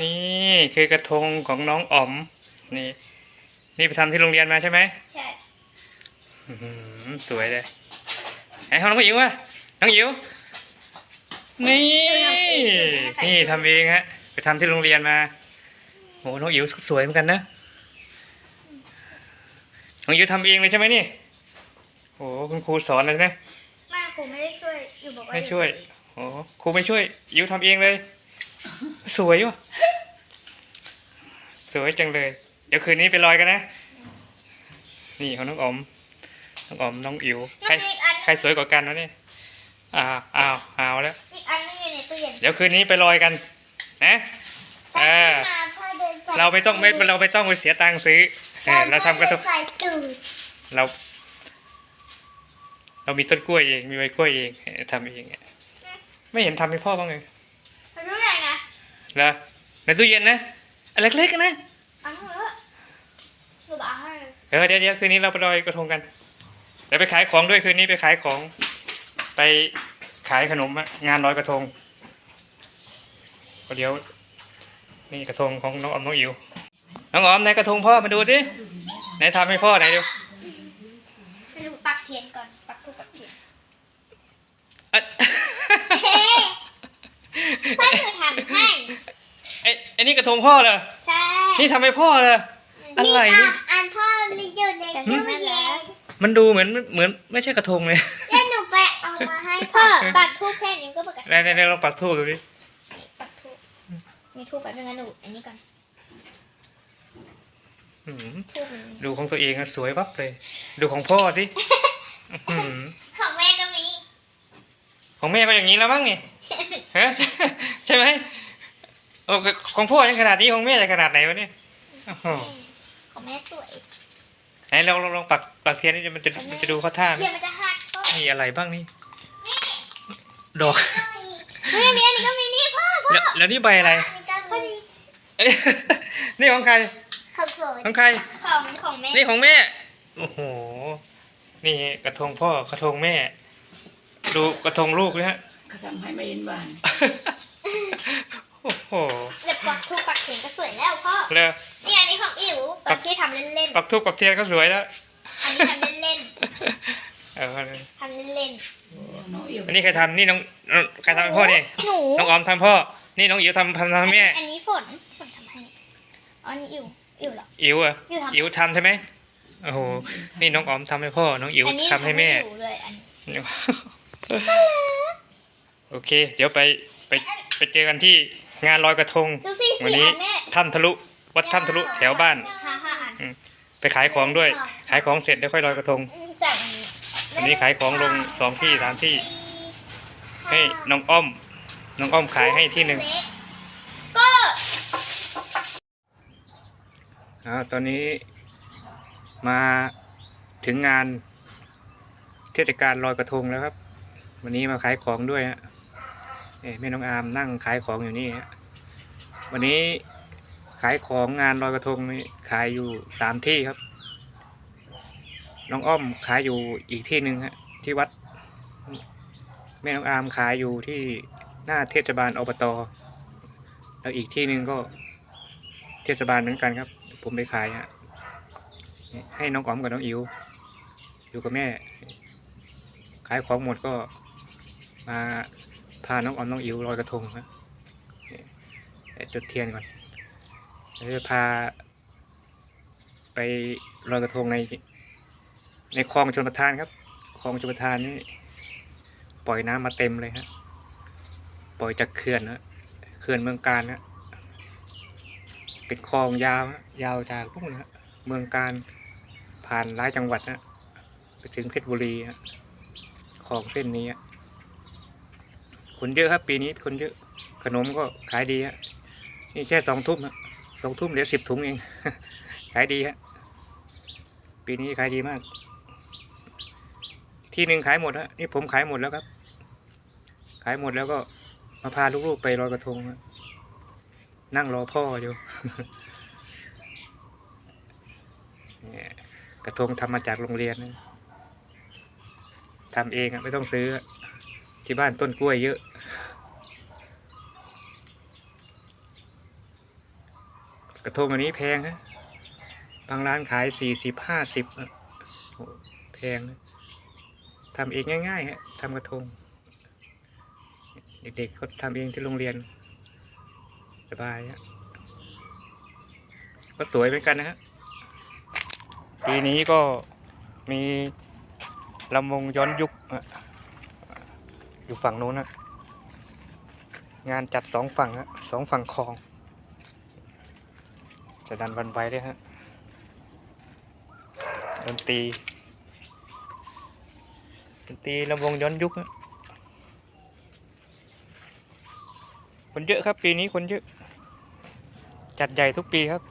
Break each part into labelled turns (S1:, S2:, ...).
S1: นี่คือกระทงของน้องอ๋อม นี่ นี่ไปทำที่โรงเรียนมาใช่ไหม
S2: ใช่
S1: อื้อหือสวยเลยไหนห้องน้องอิ๋วอะน้องอิ๋วนี่ นี่ทำเองฮะ ไปทำที่โรงเรียนมาโหน้องอิ๋วสวยเหมือนกันนะน้องอิ๋วทำเองเลยใช่ไหมนี่โอ้คุณครูสอนเลยนะ
S2: แม่ครูไม่ได้ช่วยอยู่บอกว่า
S1: ไม่ช่วยโอ้ครูไม่ช่วยอิ๋วทำเองเลย สวยว่ะสวยจังเลย เดี๋ยวคืนนี้ไปลอยกันนะ นี่ของน้องออมน้องออมน้องอิ๋วใคร
S2: ยังมีอีกอัน
S1: ใครสวยกว่ากันวะเนี่ยอ้าวอ้าวอ้าวแล้ว
S2: อีกอันนึงอยู่ในตู้เย็น
S1: เดี๋ยวคืนนี้ไปลอยกัน นะ
S2: ใส่
S1: อ่า
S2: ขึ้นมาพ่อเดินใส่
S1: เราไม่ต้องไม่เราไม่ต้องไปเสียตังค์ซื้อเออเราทำกระทง
S2: ใส่ตูด
S1: เรา เรามีต้นกล้วยเอง มีใบกล้วยเองเออทำเองอะไม่เห็นทำให้พ่อบ้างเลย
S2: มันรู้ยังไงนะ
S1: เหรอในตู้เย็นนะอันเล็กๆนะ
S2: อันนู้นเหรอหนูบอกให้
S1: เออเดี๋ยวเดี๋ยวคืนนี้เราไปลอยกระทงกันเดี๋ยวไปขายของด้วยคืนนี้ไปขายของ ไปขายขนมอะงานลอยกระทงก็เดี๋ยว นี่กระทงของน้องออมน้องอิ๋วน้องออมในกระทงพ่อมาดูสิไหนทำให้พ่อไหนดู
S2: ให้หนูปักเทียนก่อนปักทูปปักเทียน
S1: อะ
S2: เฮ้ พ่อหนูทำให้
S1: ไอ้ไอ้นี่กระทงพ่อเหรอ
S2: ใช่
S1: นี่ทำให้พ่อเหรออะไรนี่
S2: อันพ่อมีอยู่ในตู้เย็น
S1: มันดูเหมือนเหมือนไม่ใช่กระทงเลย
S2: แล้วหนูไปเอามาให้พ่อปักทูบแค่นี้ก็ปกติ
S1: ไหนไหนไหนลองปักทูบดูดิ
S2: ปักทูบมีทูบแบบนึงนะหนูอันนี้ก่อน
S1: อืม
S2: ทูบมัน
S1: ดูของตัวเองอะสวยปั๊บเลย ดูของพ่อสิอื้อหือ
S2: ของแม่ก็มี
S1: ของแม่ก็อย่างนี้แล้วมั้งนี่ ฮะใช่ไหมโอ้ของพ่อยังขนาดนี้ของแม่จะขนาดไหนวะเนี่ยโอ้โห
S2: ของแม่สวย
S1: ไหนลองลองลองปักปักเทียนนี่มันจะมันจะดูเข้าท่าไหม
S2: เทียนมันจะหักพ่อ
S1: มีอะไรบ้างนี่ดอก
S2: เฮ้ยอันนี้อันนี้ก็มีนี่พ่อพ่อ
S1: แล้วแล้วนี่ใบอะไร
S2: มีการพอดี
S1: เอ้ยนี่ของใคร
S2: ของสวย
S1: ของใคร
S2: ของของแม่
S1: นี่ของแม่โอ้โหนี่กระทงพ่อกระทงแม่ ดูกระทงลูกเลยฮะ
S3: เขาทำให้ไม่เห็นหวาน
S1: โอ้โห
S2: เดี๋ยวปักทูบปักเทียนก็สวยแล้วพ่อ
S1: เลย
S2: นี่อันนี้ของอิ๋วตอนที่ทำเล่น
S1: ปักทูบปักเทียนก็สวยแล้ว
S2: ๆอันนี้ทำเล่น
S1: เออ
S2: ๆทำเล่น
S3: โอ้น้องอิ๋ว
S1: อันนี้ใครทำนี่น้องน้องใครทำให้พ่อนี่
S2: หนู
S1: น้องออมทำพ่อ นี่น้องอิ๋วทำทำทำให้แม่
S2: อันนี้ฝนฝนทำให้อ๋ออันนี้อิ๋วอิ๋วเหรอ
S1: อิ๋วอะ
S2: อิ๋วทำ
S1: อิ๋วทำใช่ไหมโอ้โหนี่น้องออมทำให้พ่อ น้องอิ๋ว
S2: อันนี้
S1: ทำให้แม่
S2: อิ๋วเลยอันนี้
S1: โอเค เดี๋ยวไปไปไปเจอกันที่งานลอยกระทง
S2: ดูสิ
S1: วัน
S2: สี่
S1: นี้
S2: อันแม่
S1: ถ้ำทะลุวัดถ้ำทะลุแถวบ้าน
S2: ห้าห้าอัน
S1: ไปขายของด้วย ขายของเสร็จแล้วค่อยลอยกระทง
S2: อืมจากนี้
S1: อันนี้ขายของลงสองที่สามที่ ให้น้องอ้อม น้องอ้อมขายให้ที่หนึ่ง
S2: ก็
S1: อ่าตอนนี้มาถึงงานเทศกาลลอยกระทงแล้วครับ วันนี้มาขายของด้วยฮะเอ้ แม่น้องอามนั่งขายของอยู่นี่ฮะวันนี้ขายของงานลอยกระทงนี่ขายอยู่สามที่ครับ น้องอ้อมขายอยู่อีกที่หนึ่งฮะที่วัด แม่น้องอามขายอยู่ที่หน้าเทศบาลอบตแล้วอีกที่หนึ่งก็เทศบาลเหมือนกันครับ ผมไปขายฮะให้น้องอ๋อมกับน้องอิ๋วอยู่กับแม่ ขายของหมดก็มา พาน้องออมน้องอิ๋วลอยกระทงนะเดี๋ยวจุดเทียนก่อนเดี๋ยวจะพา ไปลอยกระทงใน ในคลองชลประทานครับคลองชลประทานนี่ปล่อยน้ำมาเต็มเลยฮะปล่อยจากเขื่อนนะเขื่อนเมืองการนะเป็นคลองยาวฮะยาวจากพวกนะเมืองการผ่านหลายจังหวัดนะไปถึงเพชรบุรีฮะคลองเส้นนี้ฮะ คนเยอะครับ ปีนี้คนเยอะขนมก็ขายดีฮะนี่แค่สองทุ่มสองทุ่มเหลือสิบถุงเองขายดีฮะปีนี้ขายดีมาก ที่หนึ่งขายหมดฮะนี่ผมขายหมดแล้วครับ ขายหมดแล้วก็มาพาลูกๆไปลอยกระทงนั่งรอพ่ออยู่กระทงทำมาจากโรงเรียนทำเองไม่ต้องซื้อ ที่บ้านต้นกล้วยเยอะ กระทงอันนี้แพงฮะบางร้านขายสี่สิบห้าสิบแพงทำเองง่ายๆฮะทำกระทง เด็กๆเขาทำเองที่โรงเรียน สบายฮะก็สวยเหมือนกันนะฮะปีนี้ก็มีลำวงย้อนยุค อยู่ฝั่งโน้นนะงานจัดสองฝั่งฮะสองฝั่งคลอง จะดันวันไว้ด้วยฮะดนตรีดนตรีลำวงย้อนยุคฮะคนเยอะครับปีนี้คนเยอะ จัดใหญ่ทุกปีครับ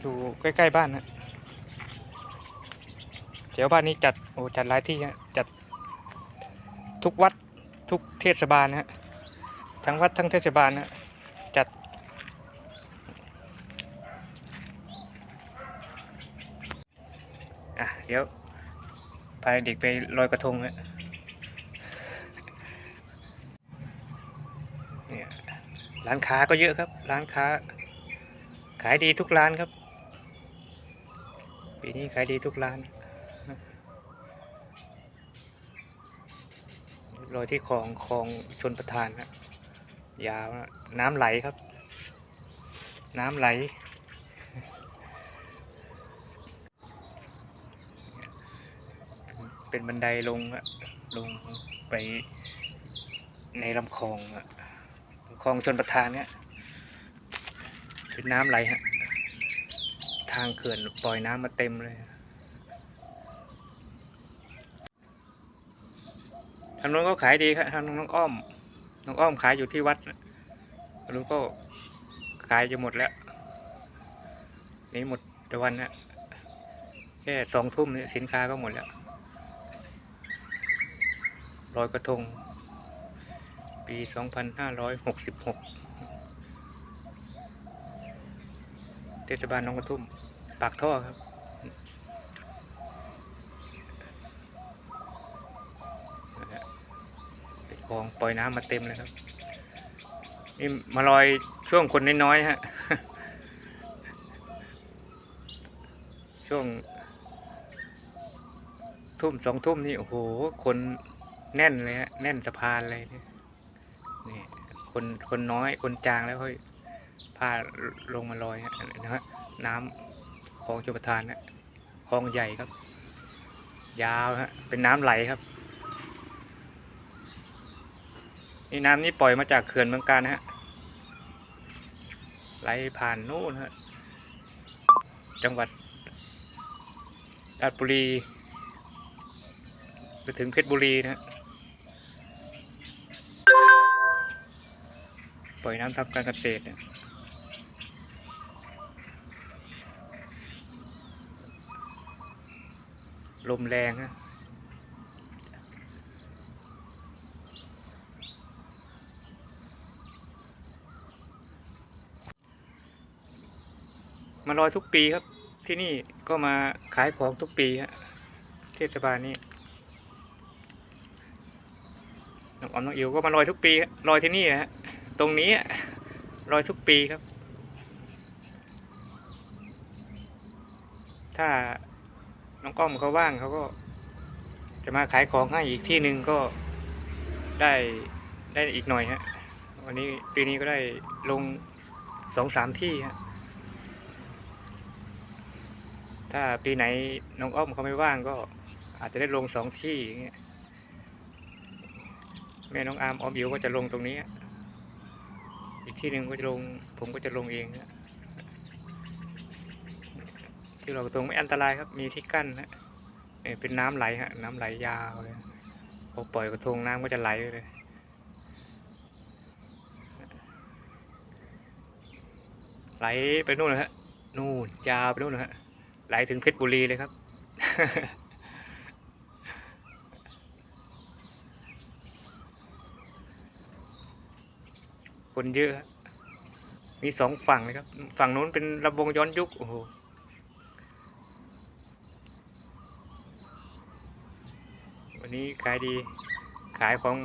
S1: อยู่ใกล้ ๆ บ้านนะ ถวบ้านนี้จัดโอ้จัดหลายที่ฮะจัดทุกวัดทุกเทศบาลนะฮะทั้งวัดทั้งเทศบาลนะจัด อะ เดี๋ยวพาเด็กไปลอยกระทงฮะเนี่ยร้านค้าก็เยอะครับ ร้านค้า ขายดีทุกร้านครับ ปีนี้ขายดีทุกร้าน ลอยที่คลองคลองชนประทานนะยาวนะน้ำไหลครับ น้ำไหล เป็นบันไดลงอะลงไปในลำคลองอะคลองชนประทานเนี่ยเป็นน้ำไหลฮะ ทางเขื่อนปล่อยน้ำมาเต็มเลย ทางนู้นก็ขายดีครับทางน้องอ้อม น้องอ้อมขายอยู่ที่วัดนะทางนู้นก็ขายจะหมดแล้ว นี่หมดต่วันนะแค่สองทุ่มนี่สินค้าก็หมดแล้วลอยกระทง ปี 2566 เทศบาลหน้องกระทุ่ม ปากท่อครับ นั่นแหละเป็น คลองปล่อยน้ำมาเต็มเลยครับนี่มาลอยช่วงคนน้อยๆฮะช่วง ทุ่มสองทุ่มนี่โอ้โหคนแน่นเลยฮะแน่นสะพานเลยนี่นคนคนน้อยคนจางแล้วค่อยพาลงมาลอยนะฮะน้ำคลองชลประทานนะคลองใหญ่ครับ ยาวฮะเป็นน้ำไหลครับ นี่น้ำนี่ปล่อยมาจากเขื่อนเมืองการนะฮะไหลผ่านนู่นฮะจังหวัดราชบุรี ไปถึงเพชรบุรีนะฮะปล่อยน้ำทำการเกษตรเนี่ยลมแรงฮะ มาลอยทุกปีครับ ที่นี่ก็มาขายของทุกปีฮะเทศบาลนี้น้องออมน้องอิวก็มาลอยทุกปีลอยที่นี่ฮะตรงนี้ลอยทุกปีครับ ถ้าน้องก้อมเขาว่างเขาก็ จะมาขายของให้อีกที่หนึ่งก็ได้ได้อีกหน่อยฮะวันนี้ปีนี้ก็ได้ลงสองสามที่ฮะ ถ้าปีไหนน้องอ้อมเขาไม่ว่างก็อาจจะได้ลงสองที่อย่างเงี้ยแม่น้องอามออมอิวก็จะลงตรงนี้ อีกที่หนึ่งก็จะลง ผมก็จะลงเองที่เราตรงไม่อันตรายครับ มีที่กั้นนะเป็นน้ำไหลฮะ น้ำไหลยาวเลยพอปล่อยกระทงน้ำก็จะไหลเลยไหลไปนู่นเลยฮะ นู่นยาวไปนู่นเลยฮะ ไหลถึงเพชรบุรีเลยครับ คนเยอะ มีสองฝั่งเลยครับ ฝั่งนู้นเป็นลำวงย้อนยุคโอ้โหวันนี้ขายดีขายของ